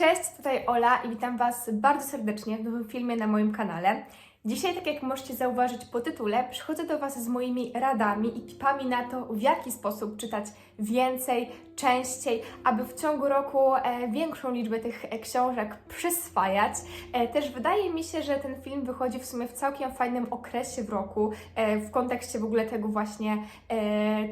Cześć, tutaj Ola i witam Was bardzo serdecznie w nowym filmie na moim kanale. Dzisiaj, tak jak możecie zauważyć po tytule, przychodzę do Was z moimi radami i tipami na to, w jaki sposób czytać więcej, częściej, aby w ciągu roku e, większą liczbę tych e, książek przyswajać. E, też wydaje mi się, że ten film wychodzi w sumie w całkiem fajnym okresie w roku, w kontekście w ogóle tego właśnie,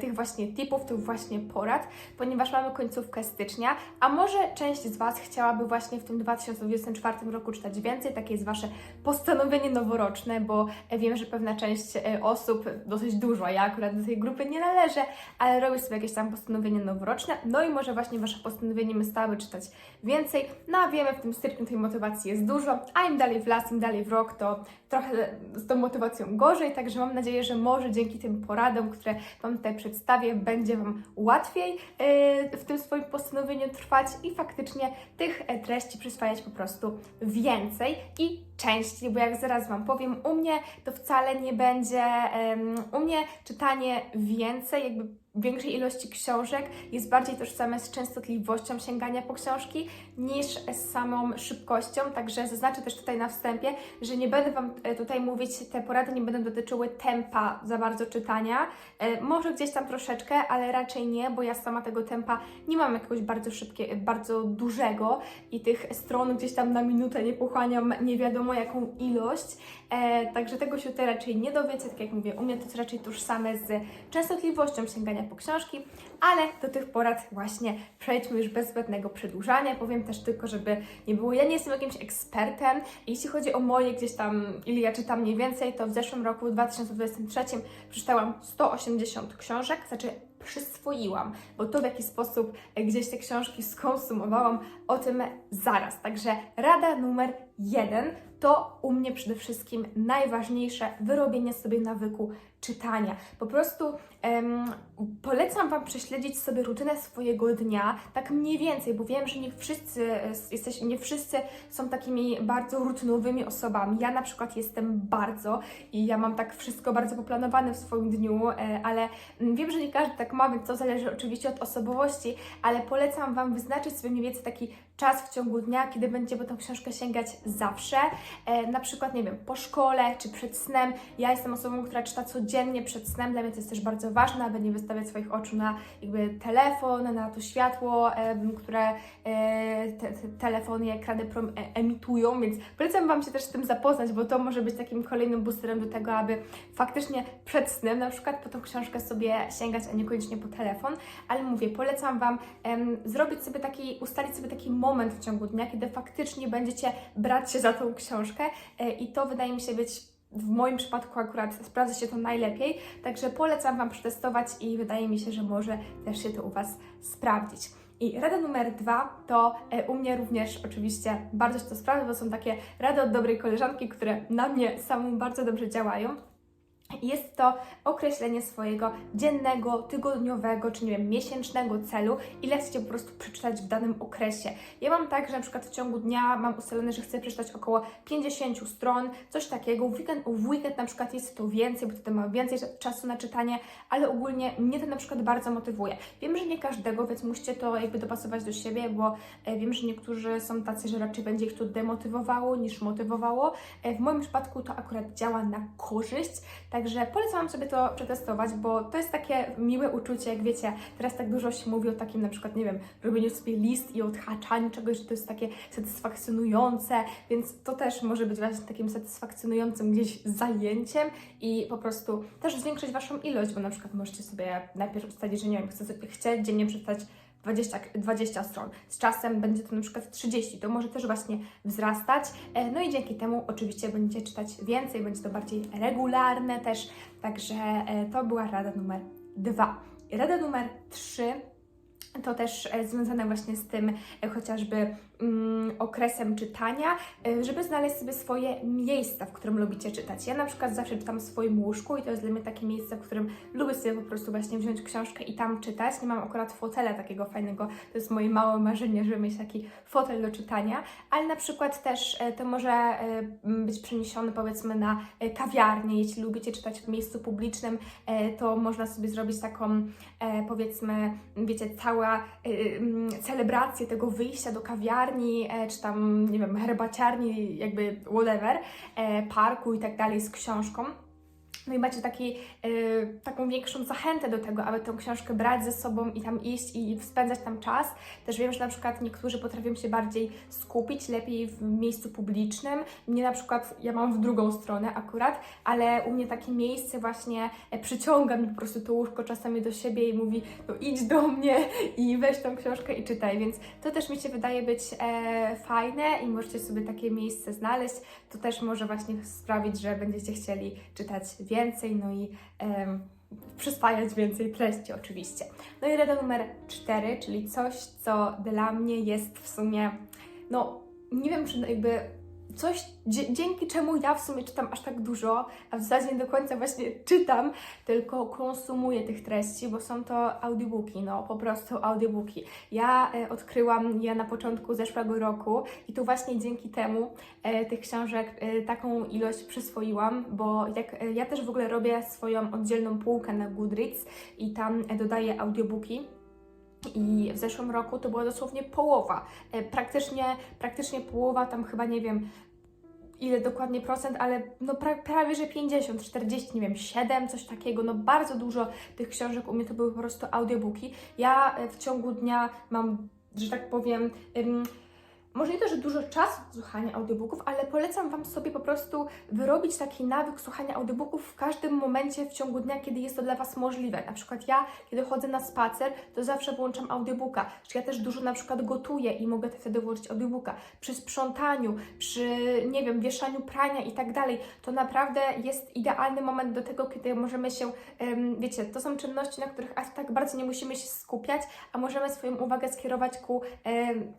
tych właśnie tipów, tych właśnie porad, ponieważ mamy końcówkę stycznia, a może część z Was chciałaby właśnie w tym 2024 roku czytać więcej, takie jest Wasze postanowienie noworoczne, bo wiem, że pewna część osób, dosyć dużo, ja akurat do tej grupy nie należę, ale robi sobie jakieś tam postanowienie noworoczne, no i może właśnie Wasze postanowieniem stały czytać więcej, no a wiemy, w tym styczniu tej motywacji jest dużo, a im dalej w las, im dalej w rok, to trochę z tą motywacją gorzej, także mam nadzieję, że może dzięki tym poradom, które Wam tutaj przedstawię, będzie Wam łatwiej yy, w tym swoim postanowieniu trwać i faktycznie tych e, treści przyswajać po prostu więcej i częściej, bo jak zaraz Wam powiem, u mnie to wcale nie będzie, em, u mnie czytanie więcej, jakby większej ilości książek jest bardziej tożsame z częstotliwością sięgania po książki niż z samą szybkością, także zaznaczę też tutaj na wstępie, że nie będę Wam e, tutaj mówić, te porady nie będą dotyczyły tempa za bardzo czytania, E, może gdzieś tam troszeczkę, ale raczej nie, bo ja sama tego tempa nie mam jakiegoś bardzo szybkie, bardzo dużego i tych stron gdzieś tam na minutę nie pochłaniam nie wiadomo jaką ilość, e, także tego się tutaj raczej nie dowiecie, tak jak mówię, u mnie to jest raczej tożsame z częstotliwością sięgania po książki, ale do tych porad właśnie przejdźmy już bez zbędnego przedłużania. Powiem też tylko, żeby nie było, ja nie jestem jakimś ekspertem. Jeśli chodzi o moje gdzieś tam, ile ja czytam mniej więcej, to w zeszłym roku, w 2023, przeczytałam 180 książek, znaczy przyswoiłam, bo to w jaki sposób gdzieś te książki skonsumowałam, o tym zaraz. Także rada numer jeden to u mnie przede wszystkim najważniejsze wyrobienie sobie nawyku czytania. Po prostu em, polecam Wam prześledzić sobie rutynę swojego dnia, tak mniej więcej, bo wiem, że nie wszyscy, e, jesteś, nie wszyscy są takimi bardzo rutynowymi osobami. Ja na przykład jestem bardzo i ja mam tak wszystko bardzo poplanowane w swoim dniu, e, ale mm, wiem, że nie każdy tak ma, więc to zależy oczywiście od osobowości, ale polecam Wam wyznaczyć sobie mniej więcej taki czas w ciągu dnia, kiedy będzie po tą książkę sięgać zawsze. E, na przykład, nie wiem, po szkole czy przed snem. Ja jestem osobą, która czyta codziennie przed snem, dla mnie to jest też bardzo ważne, aby nie wystawiać swoich oczu na jakby telefon, na to światło, które e, te, te telefony i ekrany e, emitują, więc polecam Wam się też z tym zapoznać, bo to może być takim kolejnym boosterem do tego, aby faktycznie przed snem na przykład po tą książkę sobie sięgać, a niekoniecznie po telefon, ale mówię, polecam Wam em, zrobić sobie taki, ustalić sobie taki moment w ciągu dnia, kiedy faktycznie będziecie brać się za tą książkę e, i to wydaje mi się być w moim przypadku akurat sprawdza się to najlepiej, także polecam Wam przetestować i wydaje mi się, że może też się to u Was sprawdzić. I rada numer dwa to e, u mnie również oczywiście bardzo się to sprawdza, bo są takie rady od dobrej koleżanki, które na mnie samą bardzo dobrze działają. Jest to określenie swojego dziennego, tygodniowego, czy nie wiem, miesięcznego celu, ile chcecie po prostu przeczytać w danym okresie. Ja mam tak, że na przykład w ciągu dnia mam ustalone, że chcę przeczytać około 50 stron, coś takiego. W weekend, w weekend na przykład jest to więcej, bo wtedy mam więcej czasu na czytanie, ale ogólnie mnie to na przykład bardzo motywuje. Wiem, że nie każdego, więc musicie to jakby dopasować do siebie, bo e, wiem, że niektórzy są tacy, że raczej będzie ich to demotywowało niż motywowało. E, W moim przypadku to akurat działa na korzyść, Także polecam sobie to przetestować, bo to jest takie miłe uczucie, jak wiecie, teraz tak dużo się mówi o takim na przykład, nie wiem, robieniu sobie list i odhaczaniu czegoś, że to jest takie satysfakcjonujące, więc to też może być właśnie takim satysfakcjonującym gdzieś zajęciem i po prostu też zwiększyć Waszą ilość, bo na przykład możecie sobie najpierw ustalić, że nie wiem, chcę, chcę dziennie przeczytać 20, 20 stron. Z czasem będzie to na przykład 30, to może też właśnie wzrastać. E, No i dzięki temu oczywiście będziecie czytać więcej, będzie to bardziej regularne też. Także e, to była rada numer dwa. I Rada numer trzy to też e, związane właśnie z tym chociażby okresem czytania, e, żeby znaleźć sobie swoje miejsca, w którym lubicie czytać. Ja na przykład zawsze czytam w swoim łóżku i to jest dla mnie takie miejsce, w którym lubię sobie po prostu właśnie wziąć książkę i tam czytać. Nie mam akurat fotela takiego fajnego, to jest moje małe marzenie, żeby mieć taki fotel do czytania, ale na przykład też e, to może e, być przeniesione powiedzmy na kawiarnię. Jeśli lubicie czytać w miejscu publicznym, to można sobie zrobić taką powiedzmy, wiecie, cała celebrację tego wyjścia do kawiarni, e, czy tam, nie wiem, herbaciarni, jakby whatever, e, parku i tak dalej z książką. No i macie taki, y, taką większą zachętę do tego, aby tę książkę brać ze sobą i tam iść i spędzać tam czas. Też wiem, że na przykład niektórzy potrafią się bardziej skupić, lepiej w miejscu publicznym. Mnie na przykład, ja mam w drugą stronę akurat, ale u mnie takie miejsce właśnie e, przyciąga mi po prostu to łóżko czasami do siebie i mówi, no idź do mnie i weź tą książkę i czytaj, więc to też mi się wydaje być e, fajne i możecie sobie takie miejsce znaleźć. To też może właśnie sprawić, że będziecie chcieli czytać więcej, no i przyswajać więcej treści oczywiście. No i rada numer cztery, czyli coś, co dla mnie jest w sumie, no nie wiem, czy jakby coś, dzięki czemu ja w sumie czytam aż tak dużo, a w zasadzie nie do końca właśnie czytam, tylko konsumuję tych treści, bo są to audiobooki, no po prostu audiobooki. Ja e, odkryłam je na początku zeszłego roku i to właśnie dzięki temu e, tych książek e, taką ilość przyswoiłam, bo jak, e, ja też w ogóle robię swoją oddzielną półkę na Goodreads i tam e, dodaję audiobooki. I w zeszłym roku to była dosłownie połowa, e, praktycznie, praktycznie połowa, tam chyba nie wiem ile dokładnie procent, ale no pra, prawie że 50, 40, nie wiem, 7, coś takiego, no bardzo dużo tych książek u mnie to były po prostu audiobooki. Ja e, w ciągu dnia mam, że tak powiem, ym, może nie to, że dużo czasu słuchania audiobooków, ale polecam Wam sobie po prostu wyrobić taki nawyk słuchania audiobooków w każdym momencie w ciągu dnia, kiedy jest to dla Was możliwe. Na przykład ja, kiedy chodzę na spacer, to zawsze włączam audiobooka. Czy ja też dużo na przykład gotuję i mogę wtedy włączyć audiobooka. Przy sprzątaniu, przy, nie wiem, wieszaniu prania i tak dalej. To naprawdę jest idealny moment do tego, kiedy możemy się, wiecie, to są czynności, na których aż tak bardzo nie musimy się skupiać, a możemy swoją uwagę skierować ku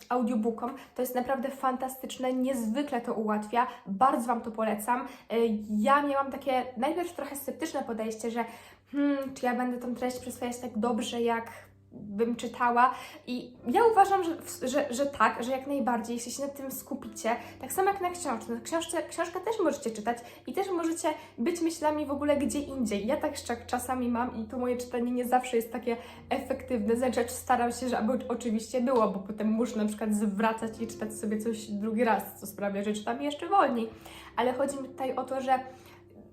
audiobookom. To jest naprawdę fantastyczne, niezwykle to ułatwia. Bardzo Wam to polecam. E, Ja miałam takie najpierw trochę sceptyczne podejście, że hmm, czy ja będę tą treść przyswajać tak dobrze, jak bym czytała. I ja uważam, że, że, że tak, że jak najbardziej, jeśli się nad tym skupicie, tak samo jak na książce, na książce, książkę też możecie czytać i też możecie być myślami w ogóle gdzie indziej. Ja tak czasami mam i to moje czytanie nie zawsze jest takie efektywne, rzecz staram się, żeby oczywiście było, bo potem muszę na przykład zwracać i czytać sobie coś drugi raz, co sprawia, że czytam jeszcze wolniej. Ale chodzi mi tutaj o to, że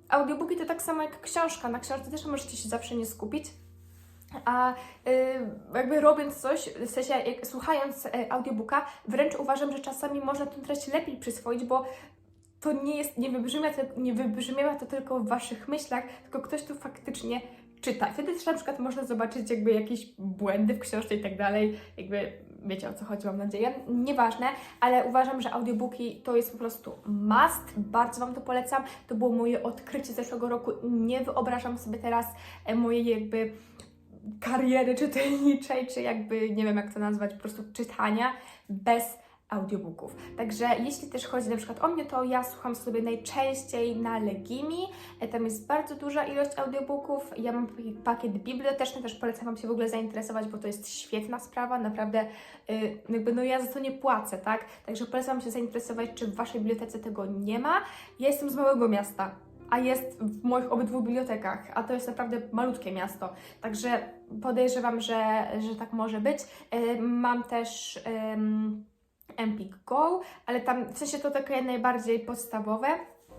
audiobooki to tak samo jak książka, na książce też możecie się zawsze nie skupić, a y, jakby robiąc coś, w sensie słuchając y, audiobooka, wręcz uważam, że czasami można tę treść lepiej przyswoić, bo to nie jest, nie wybrzmia, to, nie wybrzmiewa to tylko w Waszych myślach, tylko ktoś tu faktycznie czyta. Wtedy też na przykład można zobaczyć jakby jakieś błędy w książce i tak dalej, jakby wiecie o co chodzi, mam nadzieję. Nieważne, ale uważam, że audiobooki to jest po prostu must, bardzo Wam to polecam. To było moje odkrycie zeszłego roku. Nie wyobrażam sobie teraz e, mojej jakby kariery czytelniczej, czy jakby nie wiem jak to nazwać, po prostu czytania bez audiobooków. Także jeśli też chodzi na przykład o mnie, to ja słucham sobie najczęściej na Legimi. E, Tam jest bardzo duża ilość audiobooków. Ja mam pakiet biblioteczny, też polecam Wam się w ogóle zainteresować, bo to jest świetna sprawa, naprawdę y, jakby no ja za to nie płacę, tak? Także polecam się zainteresować, czy w Waszej bibliotece tego nie ma. Ja jestem z małego miasta, a jest w moich obydwu bibliotekach, a to jest naprawdę malutkie miasto. Także podejrzewam, że, że tak może być. E, Mam też em, Empik Go, ale tam w sensie to takie najbardziej podstawowe,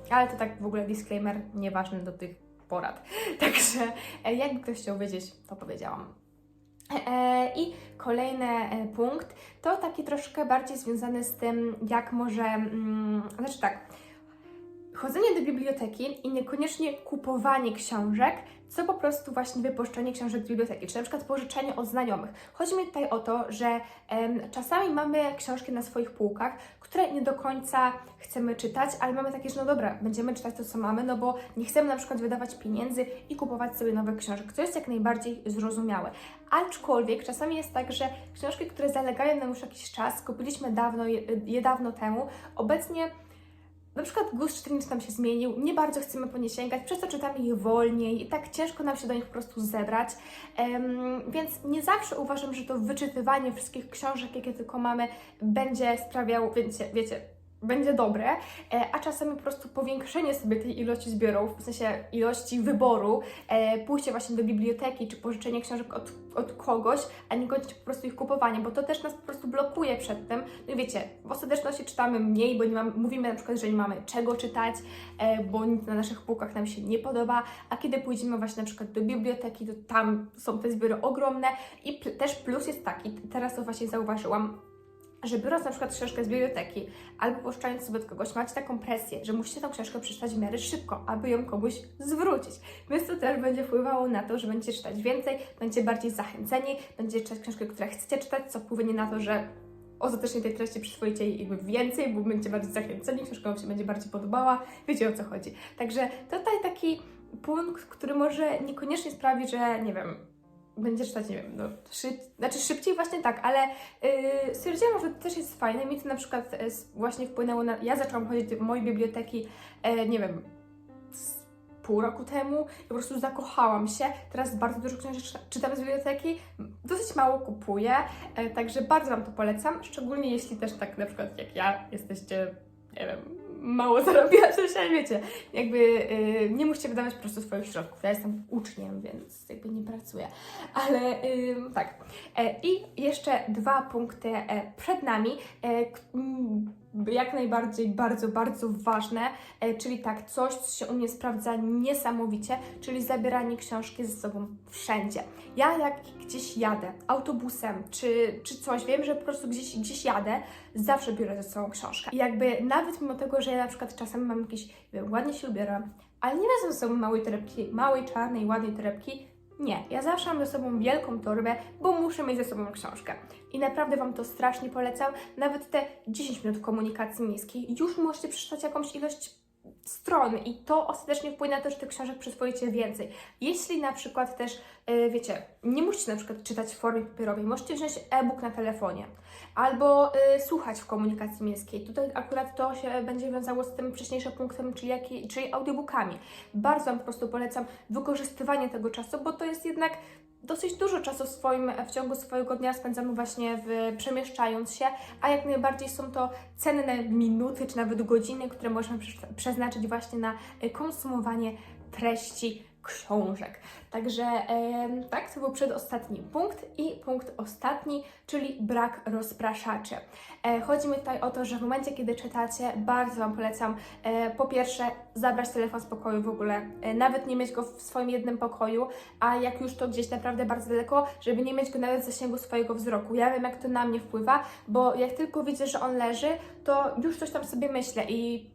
ale to tak w ogóle disclaimer nieważny do tych porad. Także e, jakby ktoś chciał wiedzieć, to powiedziałam. E, I kolejny punkt to taki troszkę bardziej związany z tym, jak może, mm, znaczy tak, chodzenie do biblioteki i niekoniecznie kupowanie książek, co po prostu właśnie wypuszczenie książek z biblioteki, czy na przykład pożyczenie od znajomych. Chodzi mi tutaj o to, że em, czasami mamy książki na swoich półkach, które nie do końca chcemy czytać, ale mamy takie, że no dobra, będziemy czytać to, co mamy, no bo nie chcemy na przykład wydawać pieniędzy i kupować sobie nowych książek, co jest jak najbardziej zrozumiałe. Aczkolwiek czasami jest tak, że książki, które zalegają nam już jakiś czas, kupiliśmy dawno, je, je dawno temu, obecnie na przykład gust czytelniczy nam się zmienił, nie bardzo chcemy po nie sięgać, przez to czytamy je wolniej i tak ciężko nam się do nich po prostu zebrać. Em, więc nie zawsze uważam, że to wyczytywanie wszystkich książek, jakie tylko mamy, będzie sprawiało, wiecie, wiecie będzie dobre, e, a czasami po prostu powiększenie sobie tej ilości zbiorów, w sensie ilości wyboru, e, pójście właśnie do biblioteki czy pożyczenie książek od, od kogoś, a nie kończyć po prostu ich kupowanie, bo to też nas po prostu blokuje przed tym. No i wiecie, w ostateczności czytamy mniej, bo nie mówimy na przykład, że nie mamy czego czytać, e, bo nic na naszych półkach nam się nie podoba, a kiedy pójdziemy właśnie na przykład do biblioteki, to tam są te zbiory ogromne i też plus jest taki, teraz to właśnie zauważyłam, że biorąc na przykład książkę z biblioteki albo pożyczając sobie od kogoś, macie taką presję, że musicie tą książkę przeczytać w miarę szybko, aby ją komuś zwrócić. Więc to też będzie wpływało na to, że będziecie czytać więcej, będziecie bardziej zachęceni, będziecie czytać książkę, które chcecie czytać, co wpłynie na to, że ostatecznie tej treści przyswoicie jej jakby więcej, bo będziecie bardziej zachęceni, książka Wam się będzie bardziej podobała, wiecie o co chodzi. Także tutaj taki punkt, który może niekoniecznie sprawi, że nie wiem, będzie czytać, nie wiem, no, szy... znaczy szybciej właśnie tak, ale yy, stwierdziłam, że to też jest fajne. Mi to na przykład s- właśnie wpłynęło na. Ja zaczęłam chodzić do mojej biblioteki, e, nie wiem, pół roku temu i po prostu zakochałam się. Teraz bardzo dużo książek czyta- czytam z biblioteki, dosyć mało kupuję, e, także bardzo Wam to polecam, szczególnie jeśli też tak na przykład jak ja jesteście, nie wiem, mało zarabiacie się, wiecie, jakby y, nie musicie wydawać po prostu swoich środków. Ja jestem uczniem, więc jakby nie pracuję. Ale y, tak. E, I jeszcze dwa punkty e, przed nami, e, jak najbardziej bardzo, bardzo ważne, e, czyli tak, coś, co się u mnie sprawdza niesamowicie, czyli zabieranie książki ze sobą wszędzie. Ja jak gdzieś jadę autobusem czy, czy coś, wiem, że po prostu gdzieś, gdzieś jadę, zawsze biorę ze sobą książkę. I jakby nawet mimo tego, że ja na przykład czasem mam jakieś, wiem, ładnie się ubieram, ale nie wezmę ze sobą małej torebki, małej, czarnej, ładnej torebki, nie, ja zawsze mam ze sobą wielką torbę, bo muszę mieć ze sobą książkę. I naprawdę Wam to strasznie polecam. Nawet te 10 minut komunikacji miejskiej już możecie przeczytać jakąś ilość stron i to ostatecznie wpłynie na to, że tych książek przyswoicie więcej. Jeśli na przykład też, e, wiecie, nie musicie na przykład czytać w formie papierowej, możecie wziąć e-book na telefonie albo e, słuchać w komunikacji miejskiej. Tutaj akurat to się będzie wiązało z tym wcześniejszym punktem, czyli, jaki, czyli audiobookami. Bardzo Wam po prostu polecam wykorzystywanie tego czasu, bo to jest jednak dosyć dużo czasu w, swoim, w ciągu swojego dnia spędzamy właśnie w, przemieszczając się, a jak najbardziej są to cenne minuty czy nawet godziny, które możemy prze- przeznaczyć właśnie na e, konsumowanie treści książek. Także tak, to był przedostatni punkt i punkt ostatni, czyli brak rozpraszaczy. E, chodzi mi tutaj o to, że w momencie, kiedy czytacie, bardzo Wam polecam e, po pierwsze zabrać telefon z pokoju w ogóle, e, nawet nie mieć go w swoim jednym pokoju, a jak już to gdzieś naprawdę bardzo daleko, żeby nie mieć go nawet w zasięgu swojego wzroku. Ja wiem, jak to na mnie wpływa, bo jak tylko widzę, że on leży, to już coś tam sobie myślę i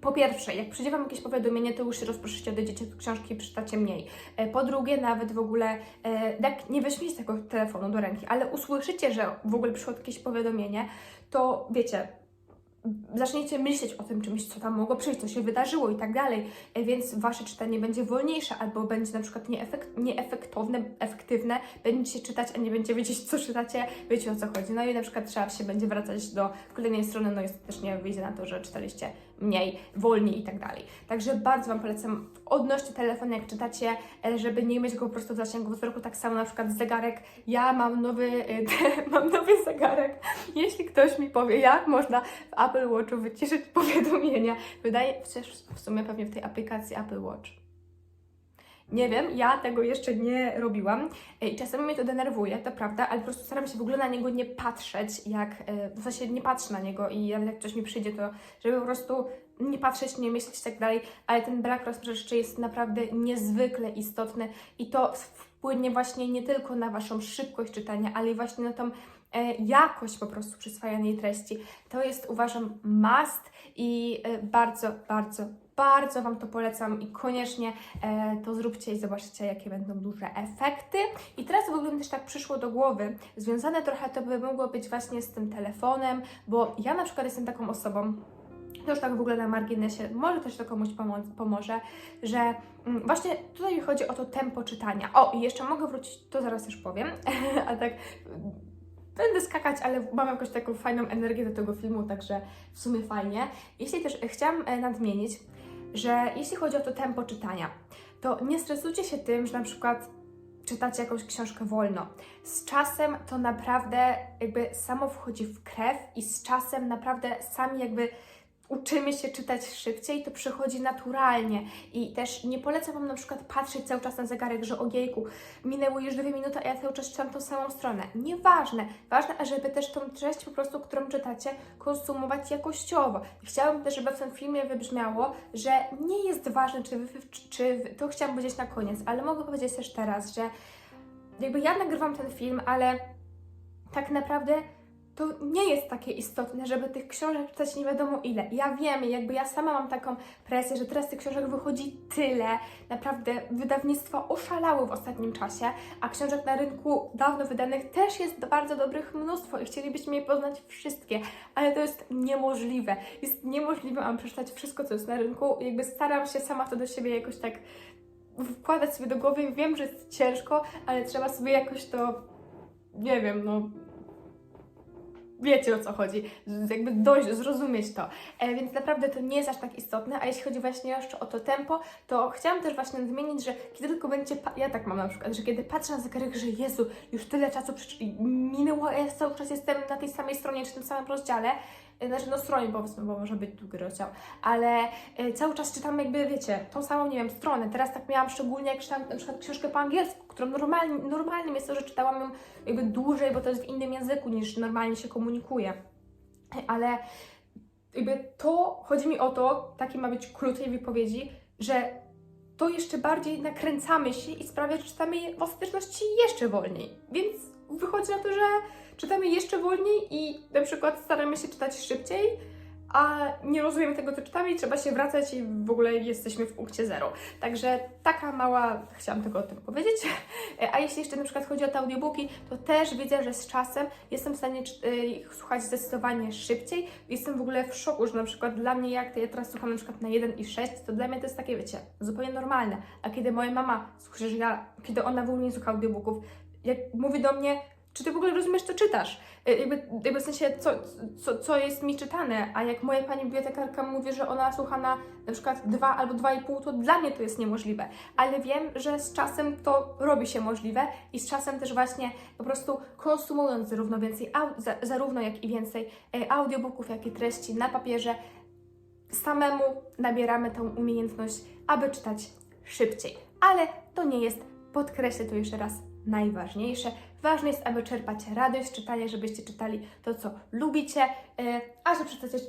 po pierwsze, jak przyjdzie Wam jakieś powiadomienie, to już się rozproszycie, odejdziecie od książki i przeczytacie mniej. E, Po drugie, nawet w ogóle, e, jak nie weźmiecie tego telefonu do ręki, ale usłyszycie, że w ogóle przyszło jakieś powiadomienie, to wiecie, zaczniecie myśleć o tym czymś, co tam mogło przyjść, co się wydarzyło i tak dalej, E, więc Wasze czytanie będzie wolniejsze albo będzie na przykład nieefekt, nieefektowne, efektywne, będziecie czytać, a nie będziecie wiedzieć, co czytacie, wiecie o co chodzi. No i na przykład trzeba się będzie wracać do kolejnej strony, no i ostatecznie wyjdzie na to, że czytaliście mniej, wolniej i tak dalej. Także bardzo Wam polecam odnoście telefonu, jak czytacie, e, żeby nie mieć go po prostu w zasięgu wzroku, tak samo na przykład zegarek. Ja mam nowy, e, mam nowy zegarek. Jeśli ktoś mi powie, jak można w Apple Watchu wyciszyć powiadomienia, wydaje przecież w sumie pewnie w tej aplikacji Apple Watch. Nie wiem, ja tego jeszcze nie robiłam E, i czasami mnie to denerwuje, to prawda, ale po prostu staram się w ogóle na niego nie patrzeć, jak, e, w sensie nie patrzę na niego i jak coś mi przyjdzie, to żeby po prostu nie patrzeć, nie myśleć i tak dalej, ale ten brak rozpraszaczy jest naprawdę niezwykle istotny i to wpłynie właśnie nie tylko na Waszą szybkość czytania, ale i właśnie na tą e, jakość po prostu przyswajanej treści. To jest uważam must i bardzo, bardzo, bardzo Wam to polecam i koniecznie e, to zróbcie i zobaczycie, jakie będą duże efekty. I teraz w ogóle mi też tak przyszło do głowy, związane trochę to by mogło być właśnie z tym telefonem, bo ja na przykład jestem taką osobą, to już tak w ogóle na marginesie, może też to komuś pomo- pomoże, że mm, właśnie tutaj mi chodzi o to tempo czytania. O, i jeszcze mogę wrócić, to zaraz też powiem, a tak mm, będę skakać, ale mam jakąś taką fajną energię do tego filmu, także w sumie fajnie. Jeśli też chciałam e, nadmienić, że jeśli chodzi o to tempo czytania, to nie stresujcie się tym, że na przykład czytać jakąś książkę wolno. Z czasem to naprawdę jakby samo wchodzi w krew i z czasem naprawdę sami jakby uczymy się czytać szybciej, to przychodzi naturalnie. I też nie polecam Wam na przykład patrzeć cały czas na zegarek, że ojejku, minęły już dwie minuty, a ja cały czas czytam tą samą stronę. Nieważne. Ważne, żeby też tą treść po prostu, którą czytacie, konsumować jakościowo. I chciałabym też, żeby w tym filmie wybrzmiało, że nie jest ważne, czy, wy, czy, czy to chciałam powiedzieć na koniec, ale mogę powiedzieć też teraz, że jakby ja nagrywam ten film, ale tak naprawdę to nie jest takie istotne, żeby tych książek czytać nie wiadomo ile. Ja wiem, jakby ja sama mam taką presję, że teraz tych książek wychodzi tyle. Naprawdę wydawnictwa oszalały w ostatnim czasie, a książek na rynku dawno wydanych też jest bardzo dobrych mnóstwo i chcielibyśmy je poznać wszystkie, ale to jest niemożliwe. Jest niemożliwe, mam przeczytać wszystko, co jest na rynku. Jakby staram się sama to do siebie jakoś tak wkładać sobie do głowy. Wiem, że jest ciężko, ale trzeba sobie jakoś to, nie wiem, no wiecie o co chodzi, jakby dojść, zrozumieć to. E, więc naprawdę to nie jest aż tak istotne, a jeśli chodzi właśnie jeszcze o to tempo, to chciałam też właśnie nadmienić, że kiedy tylko będziecie, pa- ja tak mam na przykład, że kiedy patrzę na zegarek, że Jezu, już tyle czasu minęło, ja cały czas jestem na tej samej stronie, czy tym samym rozdziale, znaczy no stronie powiedzmy, bo może być długi rozdział, ale e, cały czas czytam jakby, wiecie, tą samą, nie wiem, stronę. Teraz tak miałam szczególnie, jak czytam na przykład książkę po angielsku, którą normalnie, normalnym jest to, że czytałam ją jakby dłużej, bo to jest w innym języku niż normalnie się komunikuje. Ale jakby to, chodzi mi o to, taki ma być klucz tej wypowiedzi, że to jeszcze bardziej nakręcamy się i sprawia, że czytamy je w ostateczności jeszcze wolniej. Więc wychodzi na to, że czytamy jeszcze wolniej i na przykład staramy się czytać szybciej, a nie rozumiemy tego, co czytamy i trzeba się wracać i w ogóle jesteśmy w punkcie zero. Także taka mała, chciałam tylko o tym powiedzieć. A jeśli jeszcze na przykład chodzi o te audiobooki, to też widzę, że z czasem jestem w stanie czy- y, ich słuchać zdecydowanie szybciej. Jestem w ogóle w szoku, że na przykład dla mnie, jak ja teraz słucham na przykład na 1,6, to dla mnie to jest takie, wiecie, zupełnie normalne. A kiedy moja mama słyszy, że ja, kiedy ona w ogóle nie słucha audiobooków, jak mówi do mnie, czy ty w ogóle rozumiesz, co czytasz? Y, Jakby, jakby w sensie, co, co, co jest mi czytane, a jak moja pani bibliotekarka mówi, że ona słucha na na przykład 2 albo 2,5, to dla mnie to jest niemożliwe. Ale wiem, że z czasem to robi się możliwe i z czasem też właśnie po prostu konsumując zarówno więcej, zarówno jak i więcej e, audiobooków, jak i treści na papierze, samemu nabieramy tą umiejętność, aby czytać szybciej. Ale to nie jest, podkreślę to jeszcze raz, najważniejsze. Ważne jest, aby czerpać radość z czytania, żebyście czytali to, co lubicie, e, a że przeczytacie,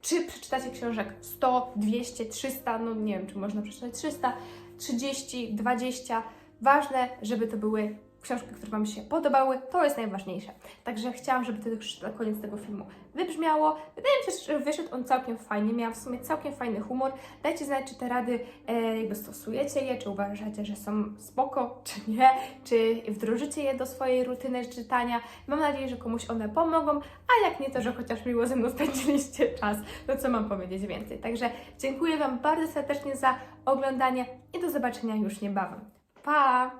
czy przeczytacie książek 100, 200, 300, no nie wiem, czy można przeczytać 300, 30, 20. Ważne, żeby to były książki, które Wam się podobały, to jest najważniejsze. Także chciałam, żeby to już na koniec tego filmu wybrzmiało. Wydaje mi się, że wyszedł on całkiem fajnie, miałam w sumie całkiem fajny humor. Dajcie znać, czy te rady e, jakby stosujecie je, czy uważacie, że są spoko, czy nie, czy wdrożycie je do swojej rutyny czytania. Mam nadzieję, że komuś one pomogą, a jak nie, to że chociaż miło ze mną spędziliście czas, no co mam powiedzieć więcej. Także dziękuję Wam bardzo serdecznie za oglądanie i do zobaczenia już niebawem. Pa!